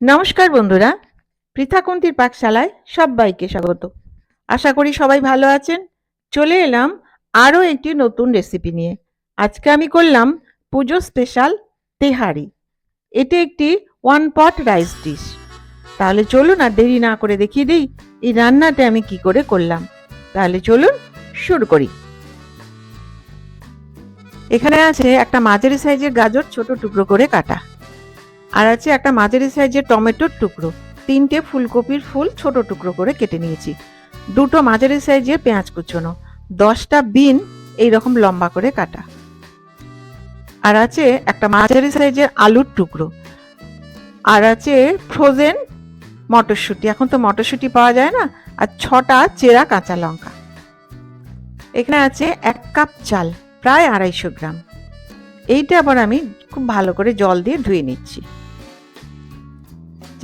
নমস্কার বন্ধুরা, পৃথাকুন্তির পাকশালায় সবাইকে স্বাগত। আশা করি সবাই ভালো আছেন। চলে এলাম আরও একটি নতুন রেসিপি নিয়ে। আজকে আমি করলাম পুজো স্পেশাল তেহারি। এটি একটি ওয়ান পট রাইস ডিশ তাহলে চলুন আর দেরি না করে দেখিয়ে দিই এই রান্নাটা আমি কি করে করলাম। তাহলে চলুন শুরু করি। এখানে আছে একটা মাঝারি সাইজের গাজর ছোট টুকরো করে কাটা। আর আছে একটা মাঝারি সাইজের টমেটোর টুকরো। তিনটে ফুলকপির ফুল ছোট টুকরো করে কেটে নিয়েছি। দুটো মাঝারি সাইজের পেঁয়াজ কুচোনো। দশটা বিন এই রকম লম্বা করে কাটা। আর আছে একটা মাঝারি সাইজের আলুর টুকরো। আর আছে ফ্রোজেন মটরশুঁটি। এখন তো মটরশুঁটি পাওয়া যায় না। আর ছটা চেরা কাঁচা লঙ্কা। এখানে আছে এক কাপ চাল, প্রায় আড়াইশো গ্রাম। এইটা আবার আমি খুব ভালো করে জল দিয়ে ধুয়ে নিচ্ছি।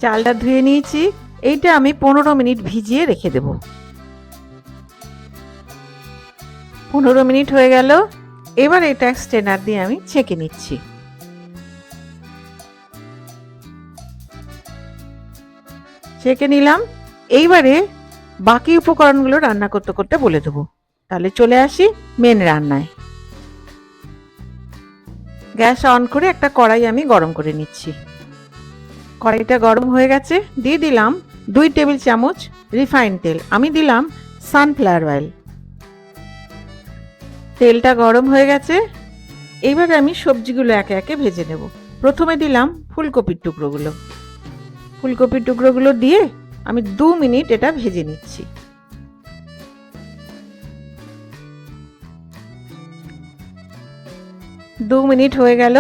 চালটা ধুয়ে নিয়েছি। এইটা আমি পনেরো মিনিট ভিজিয়ে রেখে দেব। পনেরো মিনিট হয়ে গেল। এবার এটা স্টেনার দিয়ে আমি ছেঁকে নিচ্ছি। ছেঁকে নিলাম। এইবারে বাকি উপকরণগুলো রান্না করতে করতে বলে দেবো। তাহলে চলে আসি মেন রান্নায়। গ্যাস অন করে একটা কড়াই আমি গরম করে নিচ্ছি। কড়াইটা গরম হয়ে গেছে, দিয়ে দিলাম দুই টেবিল চামচ রিফাইন তেল। আমি দিলাম সানফ্লাওয়ার অয়েল তেলটা গরম হয়ে গেছে এইবার আমি সবজিগুলো একে একে ভেজে নেব। প্রথমে দিলাম ফুলকপির টুকরোগুলো। ফুলকপির টুকরোগুলো দিয়ে আমি দু মিনিট এটা ভেজে নিচ্ছি। দু মিনিট হয়ে গেল।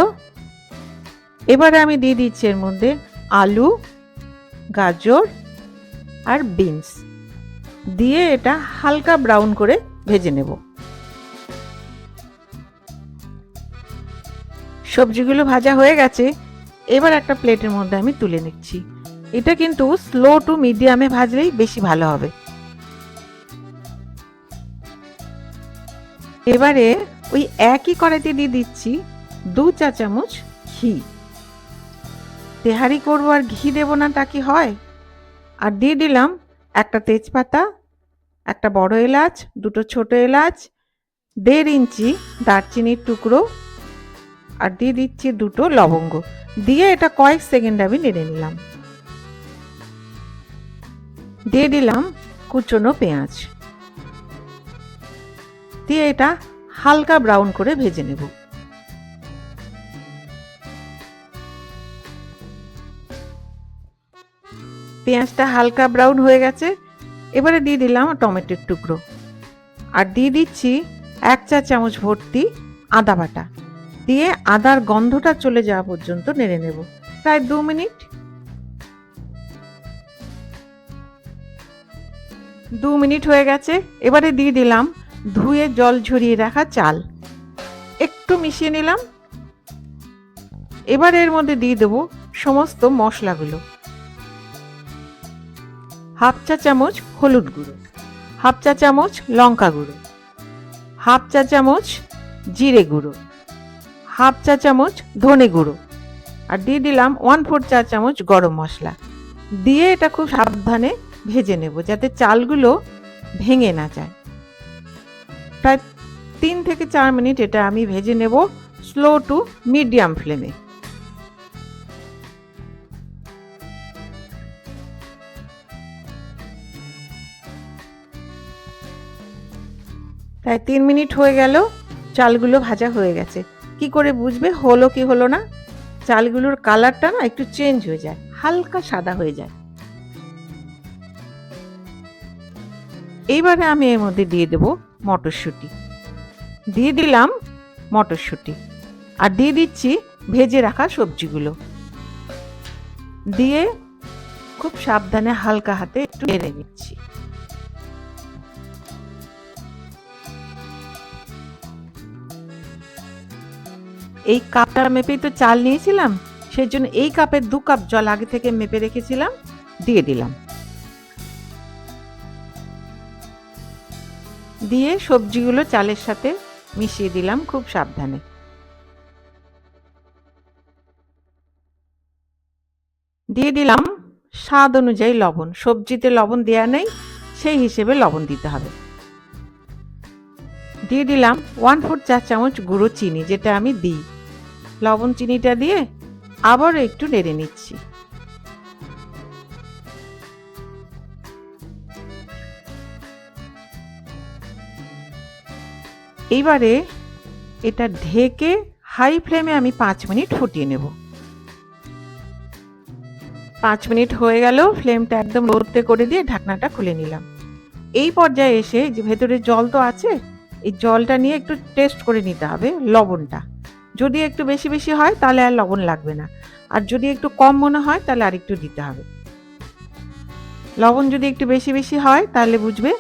এবারে আমি দিয়ে দিচ্ছি এর মধ্যে আলু, গাজর আর বিনস। দিয়ে এটা হালকা ব্রাউন করে ভেজে নেব। সবজিগুলো ভাজা হয়ে গেছে। এবার একটা প্লেটের মধ্যে আমি তুলে নিচ্ছি। এটা কিন্তু স্লো টু মিডিয়ামে ভাজলেই বেশি ভালো হবে। এবারে ওই একই কড়াইতে দিয়ে দিচ্ছি দু চা চামচ ঘি। তেহারি করব আর ঘি দেবো না, তা কি হয়? আর দিয়ে দিলাম একটা তেজপাতা, একটা বড় এলাচ, দুটো ছোট এলাচ, দেড় ইঞ্চি দারচিনির টুকরো, আর দিয়ে দিচ্ছি দুটো লবঙ্গ। দিয়ে এটা কয়েক সেকেন্ড আমি নেড়ে নিলাম। দিয়ে দিলাম কুচনো পেঁয়াজ। দিয়ে এটা হালকা ব্রাউন করে ভেজে নেব। পেঁয়াজটা হালকা ব্রাউন হয়ে গেছে, এবারে দিয়ে দিলাম টমেটোর টুকরো। আর দিয়ে দিচ্ছি এক চা চামচ ভর্তি আদা বাটা। দিয়ে আদার গন্ধটা চলে যাওয়া পর্যন্ত নেড়ে নেব, প্রায় দু মিনিট। দু মিনিট হয়ে গেছে, এবারে দিয়ে দিলাম ধুয়ে জল ঝরিয়ে রাখা চাল। একটু মিশিয়ে নিলাম। এবার এর মধ্যে দিয়ে দেবো সমস্ত মশলাগুলো। হাফ চা চামচ হলুদ গুঁড়ো, হাফ চা চামচ লঙ্কা গুঁড়ো, হাফ চা চামচ জিরে গুঁড়ো, হাফ চা চামচ ধনে গুঁড়ো আর দিয়ে দিলাম ওয়ান ফোর চা চামচ গরম মশলা। দিয়ে এটা খুব সাবধানে ভেজে নেব যাতে চালগুলো ভেঙে না যায়। প্রায় তিন থেকে চার মিনিট এটা আমি ভেজে নেব স্লো টু মিডিয়াম ফ্লেমে। প্রায় তিন মিনিট হয়ে গেল, চালগুলো ভাজা হয়ে গেছে। কি করে বুঝবে? হলো কি হলো না? চালগুলোর কালারটা না একটু চেঞ্জ হয়ে যায়, হালকা সাদা হয়ে যায়। এইবারে আমি এর মধ্যে দিয়ে দেব মটরশুঁটি। দিয়ে দিলাম মটরশুঁটি। আর দিয়ে দিচ্ছি ভেজে রাখা সবজিগুলো। দিয়ে খুব সাবধানে হালকা হাতে একটু নেড়ে নিচ্ছি। এই কাপটা মেপেই তো চাল নিয়েছিলাম সেই জন্য এই কাপের দু কাপ জল আগে থেকে মেপে রেখেছিলাম, দিয়ে দিলাম। দিয়ে সবজিগুলো চালের সাথে মিশিয়ে দিলাম খুব সাবধানে। দিয়ে দিলাম স্বাদ অনুযায়ী লবণ, সবজিতে লবণ দেওয়া নেই, সেই হিসেবে লবণ দিতে হবে। দিয়ে দিলাম ওয়ান ফোর চা চামচ গুঁড়ো চিনি, যেটা আমি দিই। লবণ চিনিটা দিয়ে আবারও একটু নেড়ে নিচ্ছি। এইবারে এটা ঢেকে হাই ফ্লেমে আমি পাঁচ মিনিট ফুটিয়ে নেব। পাঁচ মিনিট হয়ে গেল, ফ্লেমটা একদম লোতে করে দিয়ে ঢাকনাটা খুলে নিলাম। এই পর্যায়ে এসে যে ভেতরে জল তো আছে, এই জলটা নিয়ে একটু টেস্ট করে নিতে হবে লবণটা। যদি একটু বেশি বেশি হয়, তাহলে আর লবণ লাগবে না। আর যদি একটু কম মনে হয়, তাহলে আর একটু দিতে হবে। লবণ যদি একটু বেশি বেশি হয়, তাহলে বুঝবে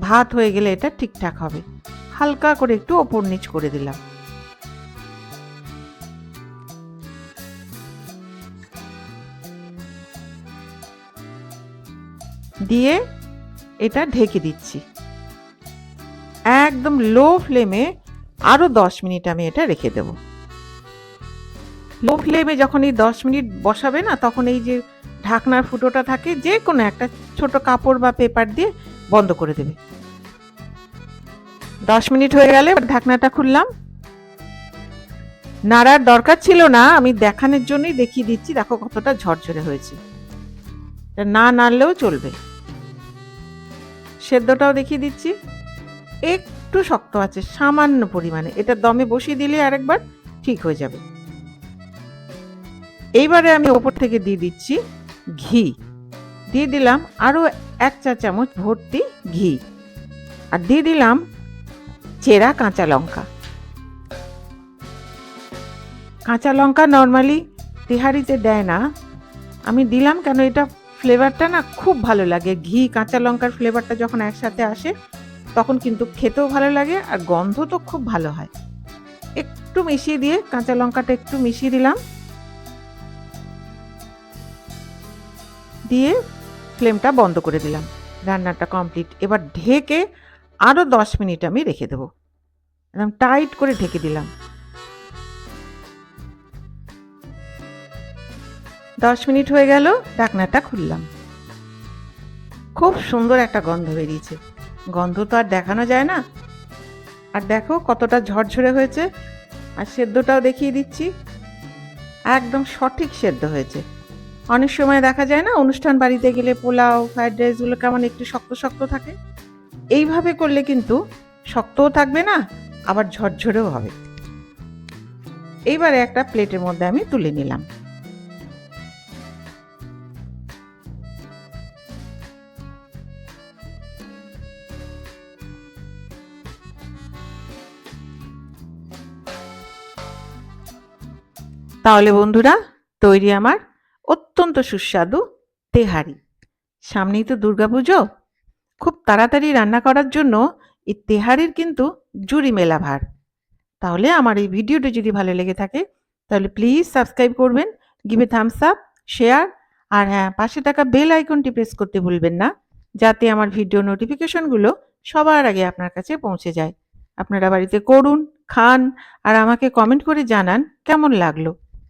ভাত হয়ে গেলে এটা ঠিকঠাক হবে। হালকা করে একটু ওপর নিচ করে দিলাম। দিয়ে এটা ঢেকে দিচ্ছি। একদম লো ফ্লেমে আরও দশ মিনিট আমি এটা রেখে দেব। লো ফ্লেমে যখন এই দশ মিনিট বসাবে না, তখন এই যে ঢাকনার ফুটোটা থাকে, যে কোনো একটা ছোট কাপড় বা পেপার দিয়ে বন্ধ করে দেবে। দশ মিনিট হয়ে গেলে ঢাকনাটা খুললাম। নাড়ার দরকার ছিল না, আমি দেখানোর জন্যই দেখিয়ে দিচ্ছি, দেখো কতটা ঝরঝরে হয়েছে। না নাড়লেও চলবে। সেদ্ধটাও দেখিয়ে দিচ্ছি। একটু শক্ত আছে, সামান্য পরিমাণে। এটা দমে বসিয়ে দিলে আরেকবার ঠিক হয়ে যাবে। এইবারে আমি ওপর থেকে দিয়ে দিচ্ছি ঘি। দিয়ে দিলাম আরও এক চা চামচ ভর্তি ঘি। আর দিয়ে দিলাম চেরা কাঁচা লঙ্কা। কাঁচা লঙ্কা নর্মালি তেহারিতে দেয় না, আমি দিলাম কেন এটা ফ্লেভারটা না খুব ভালো লাগে। ঘি, কাঁচা লঙ্কার ফ্লেভারটা যখন একসাথে আসে তখন কিন্তু খেতেও ভালো লাগে আর গন্ধ তো খুব ভালো হয়। একটু মিশিয়ে দিয়ে কাঁচা লঙ্কাটা একটু মিশিয়ে দিলাম। দিয়ে ফ্লেমটা বন্ধ করে দিলাম। রান্নাটা কমপ্লিট। এবার ঢেকে আরও দশ মিনিট আমি রেখে দেবো। একদম টাইট করে ঢেকে দিলাম। দশ মিনিট হয়ে গেল, ঢাকনাটা খুললাম। খুব সুন্দর একটা গন্ধ বেরিয়েছে। গন্ধ তো আর দেখানো যায় না। আর দেখো কতটা ঝরঝরে হয়েছে। আর সেদ্ধটাও দেখিয়ে দিচ্ছি। একদম সঠিক সেদ্ধ হয়েছে। অনেক সময় দেখা যায় না, অনুষ্ঠান বাড়িতে গেলে পোলাও, ফ্রাইড রাইসগুলো কেমন একটু শক্ত শক্ত থাকে। এইভাবে করলে কিন্তু শক্তও থাকবে না, আবার ঝরঝরেও হবে। এইবারে একটা প্লেটের মধ্যে আমি তুলে নিলাম। তাহলে বন্ধুরা, তৈরি আমার অত্যন্ত সুস্বাদু তেহারি। সামনেই তো দুর্গাপুজো খুব তাড়াতাড়ি রান্না করার জন্য এই তেহারির কিন্তু জুড়ি মেলা ভার। তাহলে আমার এই ভিডিওটি যদি ভালো লেগে থাকে, তাহলে প্লিজ সাবস্ক্রাইব করবেন, গিভে থামস আপ শেয়ার আর হ্যাঁ পাশে থাকা বেল আইকনটি প্রেস করতে ভুলবেন না, যাতে আমার ভিডিও নোটিফিকেশনগুলো সবার আগে আপনার কাছে পৌঁছে যায়। আপনারা বাড়িতে করুন, খান, আর আমাকে কমেন্ট করে জানান কেমন লাগল।